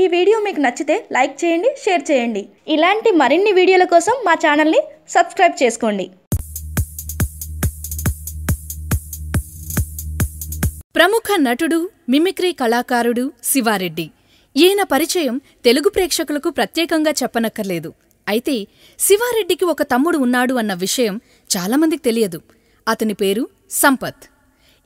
ఈ వీడియో మీకు నచ్చితే లైక్ చేయండి షేర్ చేయండి. ఇలాంటి మరిన్ని వీడియోల కోసం మా ఛానల్ని సబ్స్క్రైబ్ చేసుకోండి. ప్రముఖ నటుడు మిమిక్రీ కళాకారుడు శివారెడ్డి. ఈయన పరిచయం తెలుగు ప్రేక్షకులకు ప్రత్యేకంగా చెప్పనక్కర్లేదు. అయితే శివారెడ్డికి ఒక తమ్ముడు ఉన్నాడు అన్న విషయం చాలామందికి తెలియదు. అతని పేరు సంపత్.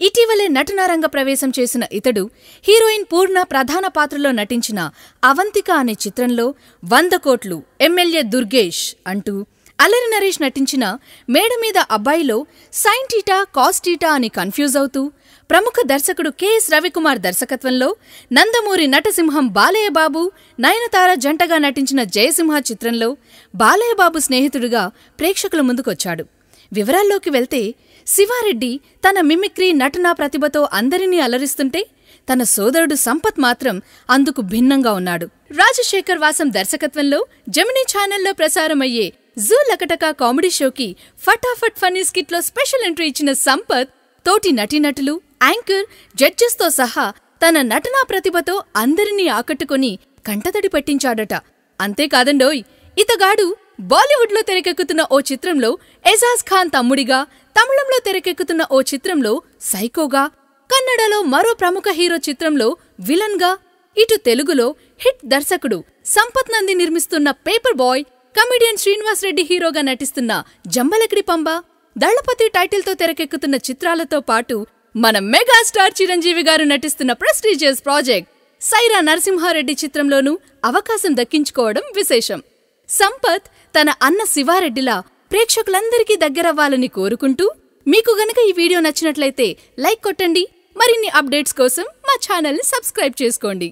ఇటీవలే నటనారంగ ప్రవేశం చేసిన ఇతడు హీరోయిన్ పూర్ణ ప్రధాన పాత్రలో నటించిన అవంతిక అనే చిత్రంలో వంద కోట్లు ఎమ్మెల్యే దుర్గేష్ అంటూ అల్లరి నరేష్ నటించిన మేడ మీద అబ్బాయిలో సైన్ టీటా కాస్ టీటా అని కన్ఫ్యూజ్ అవుతూ ప్రముఖ దర్శకుడు కెఎస్ రవికుమార్ దర్శకత్వంలో నందమూరి నటసింహం బాలయ్యబాబు నయనతార జంటగా నటించిన జయసింహ చిత్రంలో బాలయ్యబాబు స్నేహితుడిగా ప్రేక్షకుల ముందుకొచ్చాడు. వివరాల్లోకి వెళ్తే శివారెడ్డి తన మిమిక్రీ నటనా ప్రతిభతో అందరినీ అలరిస్తుంటే తన సోదరుడు సంపత్ మాత్రం అందుకు భిన్నంగా ఉన్నాడు. రాజశేఖర్ వాసం దర్శకత్వంలో జమినీ ఛానల్లో ప్రసారమయ్యే జూ లకటకా కామెడీ షోకి ఫటాఫట్ ఫన్నీ స్కిట్లో స్పెషల్ ఎంట్రీ ఇచ్చిన సంపత్ తోటి నటీనటులు యాంకర్ జడ్జెస్తో సహా తన నటనా ప్రతిభతో అందరినీ ఆకట్టుకొని కంటతడి పట్టించాడట. అంతేకాదండోయ్ ఇతగాడు బాలీవుడ్లో తెరకెక్కుతున్న ఓ చిత్రంలో ఎజాజ్ ఖాన్ తమ్ముడిగా తమిళంలో తెరకెక్కుతున్న ఓ చిత్రంలో సైకోగా కన్నడలో మరో ప్రముఖ హీరో చిత్రంలో విలన్గా ఇటు తెలుగులో హిట్ దర్శకుడు సంపత్ నంది నిర్మిస్తున్న paper boy comedian Srinivas Reddy హీరోగా నటిస్తున్న జంబలకిడి పంబ దళపతి టైటిల్తో తెరకెక్కుతున్న చిత్రాలతో పాటు మన మెగాస్టార్ చిరంజీవి గారు నటిస్తున్న ప్రెస్టీజియస్ ప్రాజెక్ట్ సైరా నరసింహారెడ్డి చిత్రంలోనూ అవకాశం దక్కించుకోవడం విశేషం. సంపత్ తన అన్న శివారెడ్డిలా ప్రేక్షకులందరికీ దగ్గరవ్వాలని కోరుకుంటూ మీకు గనక ఈ వీడియో నచ్చినట్లయితే లైక్ కొట్టండి. మరిన్ని అప్డేట్స్ కోసం మా ఛానల్ని సబ్స్క్రైబ్ చేసుకోండి.